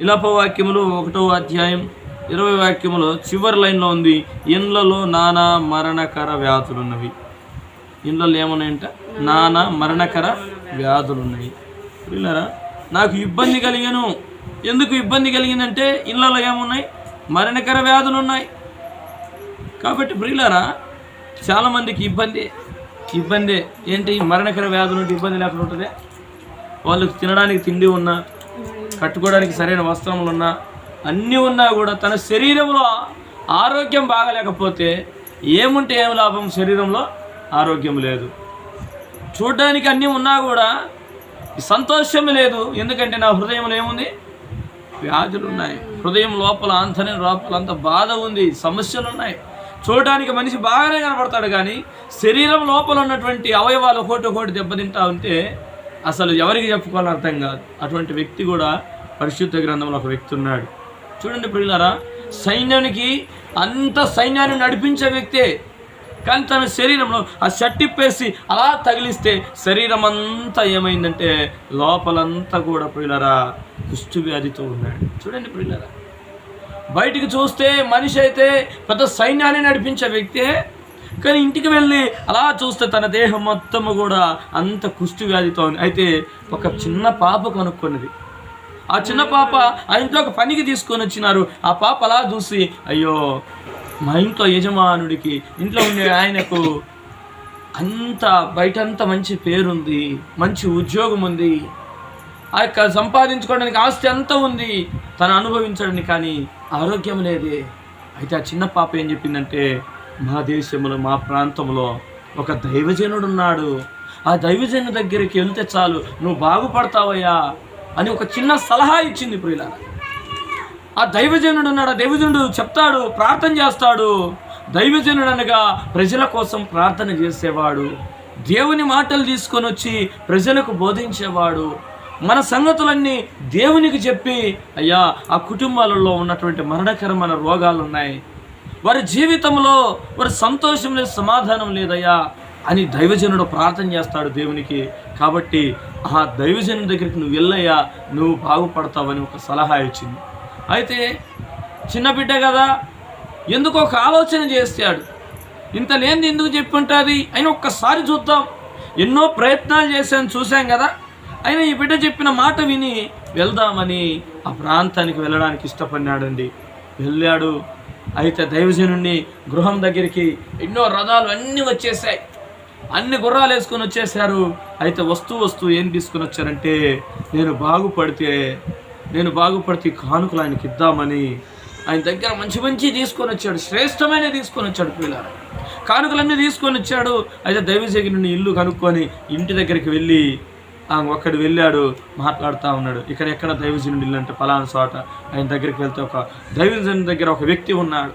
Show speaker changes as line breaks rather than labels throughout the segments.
ఇలాప వాక్యములు ఒకటో అధ్యాయం ఇరవై వాక్యములో చివరి లైన్లో ఉంది ఇండ్లలో నానా మరణకర వ్యాధులు ఉన్నవి ఇండ్లలో ఏమున్నాయంట? నానా మరణకర వ్యాధులున్నాయి ఉన్నాయి నాకు ఇబ్బంది కలిగాను. ఎందుకు ఇబ్బంది కలిగిందంటే ఇళ్ళలో ఏమున్నాయి? మరణకర వ్యాధులు ఉన్నాయి కాబట్టి ప్రియులారా చాలామందికి ఇబ్బంది ఇబ్బంది. ఏంటి? మరణకర వ్యాధులు ఇబ్బంది లేకుండా ఉంటుంది? వాళ్ళకి తినడానికి తిండి ఉన్నా కట్టుకోవడానికి సరైన వస్త్రములు ఉన్నా అన్నీ ఉన్నా కూడా తన శరీరంలో ఆరోగ్యం బాగలేకపోతే ఏముంటే ఏం లాభం శరీరంలో? ఆరోగ్యం లేదు. చూడడానికి అన్నీ ఉన్నా కూడా సంతోషం లేదు. ఎందుకంటే నా హృదయంలో ఏముంది? వ్యాధులు ఉన్నాయి హృదయం లోపల అంతనే లోపల అంత బాధ ఉంది. సమస్యలు ఉన్నాయి చూడడానికి మనిషి బాగానే కనపడతాడు కానీ శరీరం లోపల ఉన్నటువంటి అవయవాలు ఒకటి ఒకటి దెబ్బతింటా ఉంటే అసలు ఎవరికి చెప్పుకోవాలని అర్థం కాదు. అటువంటి వ్యక్తి కూడా పరిశుద్ధ గ్రంథంలో ఒక వ్యక్తి ఉన్నాడు. చూడండి ప్రియులారా సైన్యానికి అంత సైన్యాన్ని నడిపించే వ్యక్తే కానీ తన శరీరంలో ఆ షట్టిప్పేసి అలా తగిలిస్తే శరీరం అంతా ఏమైందంటే లోపలంతా కూడా ప్రియులరా కుష్టు వ్యాధితో ఉన్నాడు. చూడండి ప్రియులరా బయటికి చూస్తే మనిషి అయితే పెద్ద సైన్యాన్ని నడిపించే వ్యక్తే కానీ ఇంటికి వెళ్ళి అలా చూస్తే తన దేహం మొత్తము కూడా అంత కుష్టి వ్యాధితో ఉంది. అయితే ఒక చిన్న పాప కొనుక్కున్నది. ఆ చిన్న పాప ఆ ఇంట్లో ఒక పనికి తీసుకొని వచ్చినారు. ఆ పాప అలా చూసి అయ్యో మా ఇంట్లో యజమానుడికి ఇంట్లో ఉండే ఆయనకు అంత బయటంతా మంచి పేరుంది మంచి ఉద్యోగం ఉంది. ఆ యొక్క సంపాదించుకోవడానికి ఆస్తి అంతా ఉంది. తను అనుభవించడానికి కానీ ఆరోగ్యం లేదే. అయితే ఆ చిన్న పాప ఏం చెప్పిందంటే మా దేశంలో మా ప్రాంతంలో ఒక దైవజనుడు ఉన్నాడు ఆ దైవజను దగ్గరికి వెళ్తే చాలు నువ్వు బాగుపడతావయ్యా అని ఒక చిన్న సలహా ఇచ్చింది ప్రియుల ఆ దైవజనుడు ఉన్నాడు ఆ దైవజనుడు చెప్తాడు ప్రార్థన చేస్తాడు. దైవజనుడు అనగా ప్రజల కోసం ప్రార్థన చేసేవాడు. దేవుని మాటలు తీసుకొని వచ్చి ప్రజలకు బోధించేవాడు. మన సంగతులన్నీ దేవునికి చెప్పి అయ్యా ఆ కుటుంబాలలో ఉన్నటువంటి మరణకరమైన రోగాలు ఉన్నాయి వారి జీవితంలో వారి సంతోషం లేదు సమాధానం లేదయ్యా అని దైవజనుడు ప్రార్థన చేస్తాడు దేవునికి. కాబట్టి ఆ దైవజనుడి దగ్గరికి నువ్వు వెళ్ళయ్యా నువ్వు బాగుపడతావని ఒక సలహా ఇచ్చింది. అయితే చిన్న బిడ్డ కదా ఎందుకు ఒక ఆలోచన చేస్తాడు. ఇంత లేనిది ఎందుకు చెప్పి ఉంటుంది అయినా ఒక్కసారి చూద్దాం. ఎన్నో ప్రయత్నాలు చేశాను చూశాం కదా. అయినా ఈ బిడ్డ చెప్పిన మాట విని వెళ్దామని ఆ ప్రాంతానికి వెళ్ళడానికి ఇష్టపడినాడండి. వెళ్ళాడు. అయితే దైవజనుడిని గృహం దగ్గరికి ఎన్నో రథాలు అన్నీ వచ్చేసాయి. అన్ని గుర్రాలు వేసుకొని వచ్చేసారు అయితే వస్తూ వస్తూ ఏం తీసుకొని వచ్చారంటే నేను బాగుపడితే నేను బాగుపడితే కానుకలు ఆయనకి ఇద్దామని ఆయన దగ్గర మంచి మంచి తీసుకొని వచ్చాడు. శ్రేష్టమైన తీసుకొని వచ్చాడు పిల్లలు. కానుకలన్నీ తీసుకొని వచ్చాడు. అయితే దైవజగిన ఇల్లు కనుక్కొని ఇంటి దగ్గరికి వెళ్ళి ఒక్కడు వెళ్ళాడు మాట్లాడుతూ ఉన్నాడు. ఇక్కడ ఎక్కడ దైవజనుడు ఇల్లు అంటే పలానా చోట ఆయన దగ్గరికి వెళ్తే ఒక దైవజనుడి దగ్గర ఒక వ్యక్తి ఉన్నాడు.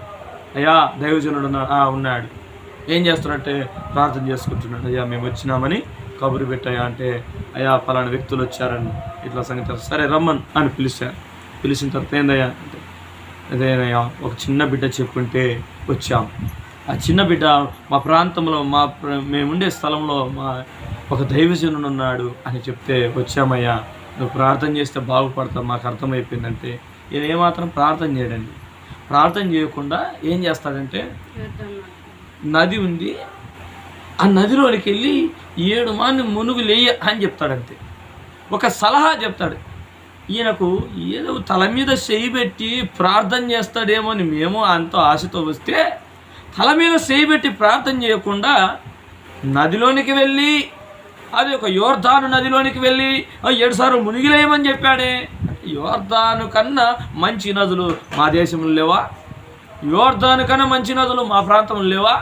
అయ్యా దైవజనుడు ఉన్నాడు. "ఆ, ఉన్నాడు. ఏం చేస్తున్నట్టే ప్రార్థన చేసుకుంటున్నాడు. అయ్యా మేము వచ్చినామని కబురు పెట్టాయా అంటే అయ్యా పలానా వ్యక్తులు వచ్చారని ఇట్లా సంగతి సరే రమ్మన్ అని పిలిచారు పిలిచిన తర్వాత ఏందయ్యా అంటే అదేనయ్యా ఒక చిన్న బిడ్డ చెప్పుంటే వచ్చాం. ఆ చిన్న బిడ్డ మా ప్రాంతంలో మా మేముండే స్థలంలో మా ఒక దైవజనుడు ఉన్నాడు అని చెప్తే వచ్చామయ్యా నువ్వు ప్రార్థన చేస్తే బాగుపడతావు మాకు అర్థమైపోయిందంటే ఈయన ఏమాత్రం ప్రార్థన చేయడండి. ప్రార్థన చేయకుండా ఏం చేస్తాడంటే నది ఉంది ఆ నదిలోనికి వెళ్ళి ఏడు మాన్ని మునుగు లేయ అని చెప్తాడంతే. ఒక సలహా చెప్తాడు ఈయనకు ఏదో తల మీద చేయి పెట్టి ప్రార్థన చేస్తాడేమో అని మేము అంత ఆశతో వస్తే తల మీద చేయి పెట్టి ప్రార్థన చేయకుండా నదిలోనికి వెళ్ళి అది ఒక యోర్ధాను నదిలోనికి వెళ్ళి "ఆ, ఏడు మునిగిలేయమని చెప్పాడే. యోర్ధాను కన్నా మంచి నదులు మా దేశంలో లేవా? యోర్ధాను కన్నా మంచి నదులు మా ప్రాంతంలో లేవా?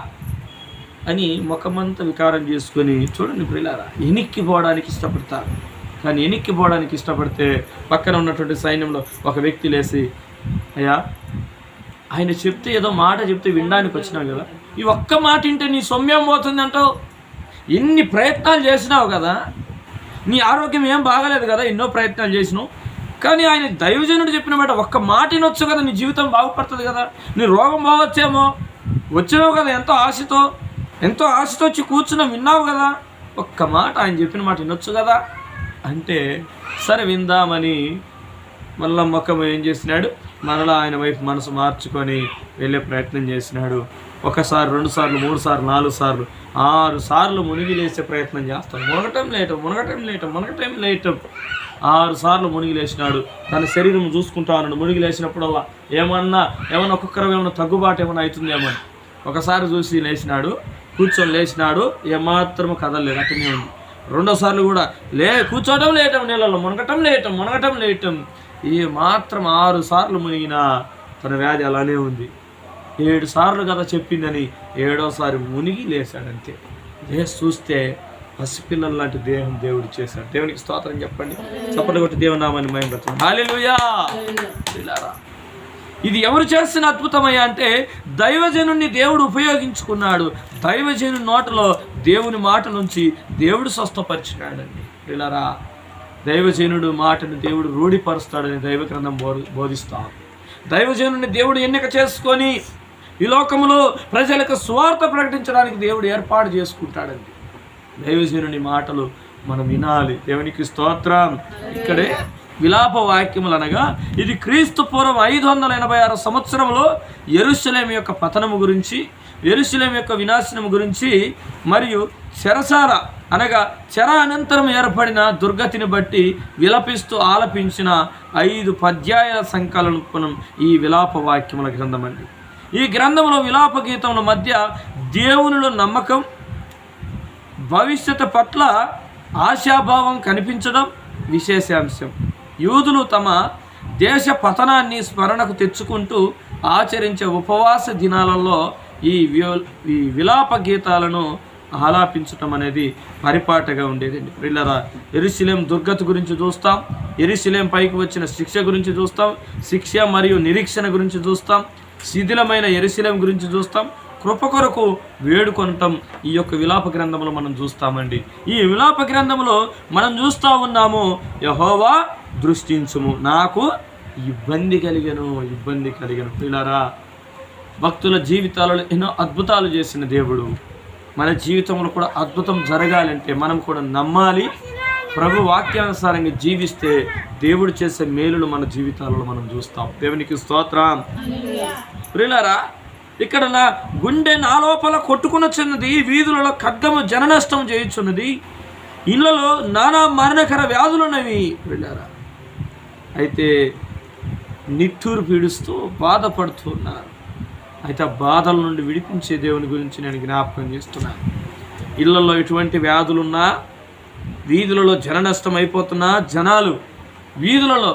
అని ముఖమంతా వికారం చేసుకొని చూడండి ప్రియులారా ఎనిక్కిపోవడానికి ఇష్టపడతారు. కానీ ఎనిక్కిపోవడానికి ఇష్టపడితే పక్కన ఉన్నటువంటి సైన్యంలో ఒక వ్యక్తి లేచి అయ్యా ఆయన చెప్తే ఏదో మాట చెప్తే వినడానికి వచ్చినావు కదా. ఈ ఒక్క మాట వింటే నీ సొమ్యం పోతుంది అంటావు ఎన్ని ప్రయత్నాలు చేసినావు కదా నీ ఆరోగ్యం ఏం బాగలేదు కదా ఎన్నో ప్రయత్నాలు చేసినావు. కానీ ఆయన దైవజనుడు చెప్పిన మాట ఒక్క మాట వినొచ్చు కదా నీ జీవితం బాగుపడుతుంది కదా నీ రోగం బాగొచ్చేమో వచ్చినావు కదా ఎంతో ఆశతో ఎంతో ఆశతో వచ్చి కూర్చున్నా విన్నావు కదా ఒక్క మాట ఆయన చెప్పిన మాట వినొచ్చు కదా అంటే సరే విందామని మళ్ళా ముఖం ఏం చేసినాడు మరలా ఆయన వైపు మనసు మార్చుకొని వెళ్ళే ప్రయత్నం చేసినాడు. ఒకసారి రెండు సార్లు మూడు సార్లు నాలుగు సార్లు ఆరు సార్లు మునిగి లేచే ప్రయత్నం చేస్తాడు మునగటం లేయటం మునగటం లేయటం మునగటం లేయటం. ఆరు సార్లు మునిగి లేచినాడు తన శరీరం చూసుకుంటా ఉన్నాడు. మునిగి లేచినప్పుడల్లా ఏమన్నా ఏమన్నా ఒక్కొక్కరం ఏమైనా తగ్గుబాటు ఏమైనా అవుతుందేమో అని. ఒకసారి చూసి లేచినాడు. కూర్చొని లేచినాడు. ఏమాత్రము కదలలేదు. అట్టనే ఉంది. రెండోసార్లు కూడా లే కూర్చోటం లేయటం నీళ్ళలో మునగటం లేయటం మునగటం లేయటం. ఈ మాత్రం ఆరు సార్లు మునిగినా తన వ్యాధి అలానే ఉంది. ఏడు సార్లు కదా చెప్పిందని ఏడోసారి మునిగి లేచాడంతే లేచి చూస్తే పసిపిల్లల లాంటి దేహం దేవుడు చేశాడు. దేవునికి స్తోత్రం చెప్పండి. చప్పట్లు కొట్టి దేవునామాన్ని మయం హాలెలూయా ఇది ఎవరు చేస్తున్న అద్భుతమయ్యా అంటే దైవజనుని దేవుడు ఉపయోగించుకున్నాడు. దైవజను నోటలో దేవుని మాట నుంచి దేవుడు స్వస్థపరిచినాడండి. పిల్లరా దైవజనుడు మాటను దేవుడు రూఢిపరుస్తాడని దైవగ్రంథం బో బోధ బోధిస్తాం. దైవజనుని దేవుడు ఎన్నిక చేసుకొని ఈ లోకంలో ప్రజలకు స్వార్థ ప్రకటించడానికి దేవుడు ఏర్పాటు చేసుకుంటాడండి. దైవజనుని మాటలు మనం వినాలి. దేవునికి స్తోత్రం. ఇక్కడే విలాప వాక్యములు అనగా ఇది క్రీస్తు పూర్వం ఐదు వందల ఎనభై ఆరు సంవత్సరంలో ఎరుశలేం యొక్క పతనము గురించి ఎరుశలేం యొక్క వినాశనము గురించి మరియు చెరసాల అనగా చెర అనంతరం ఏర్పడిన దుర్గతిని బట్టి విలపిస్తూ ఆలపించిన ఐదు పద్యాయాల సంకలనం ఈ విలాప వాక్యముల గ్రంథమండి. అండి ఈ గ్రంథంలో విలాప గీతముల మధ్య దేవునిలో నమ్మకం భవిష్యత్తు పట్ల ఆశాభావం కనిపించడం విశేషాంశం. యూదులు తమ దేశ పతనాన్ని స్మరణకు తెచ్చుకుంటూ ఆచరించే ఉపవాస దినాలలో ఈ ఈ విలాప గీతాలను ఆలాపించటం అనేది పరిపాటగా ఉండేదండి పిల్లరా ఎరుశిలేం దుర్గతి గురించి చూస్తాం ఎరుశిలేం పైకి వచ్చిన శిక్ష గురించి చూస్తాం శిక్ష మరియు నిరీక్షణ గురించి చూస్తాం శిథిలమైన ఎరుశీలం గురించి చూస్తాం. కృప కొరకు వేడుకొనటం ఈ యొక్క విలాప గ్రంథంలో మనం చూస్తామండి. ఈ విలాప గ్రంథంలో మనం చూస్తూ ఉన్నాము యహోవా దృష్టించుము. నాకు ఇబ్బంది కలిగను ఇబ్బంది కలిగను. పిల్లరా భక్తుల జీవితాలలో ఎన్నో అద్భుతాలు చేసిన దేవుడు. మన జీవితంలో కూడా అద్భుతం జరగాలంటే మనం కూడా నమ్మాలి ప్రభు వాక్యానుసారంగా జీవిస్తే దేవుడు చేసే మేలులు మన జీవితాలలో మనం చూస్తాం. దేవునికి స్తోత్రం. ప్రియులారా ఇక్కడ నా గుండె నా లోపల చిన్నది వీధులలో ఖడ్గము జననష్టం చేయుచున్నది ఇళ్ళలో నానా మరణకర వ్యాధులున్నవి ప్రియులారా. అయితే నిట్టూరు పీడుస్తూ బాధపడుతున్నారు అయితే ఆ బాధల నుండి విడిపించే దేవుని గురించి నేను జ్ఞాపకం చేస్తున్నాను. ఇళ్ళలో ఎటువంటి వ్యాధులున్నా వీధులలో జన నష్టం అయిపోతున్నా జనాలు వీధులలో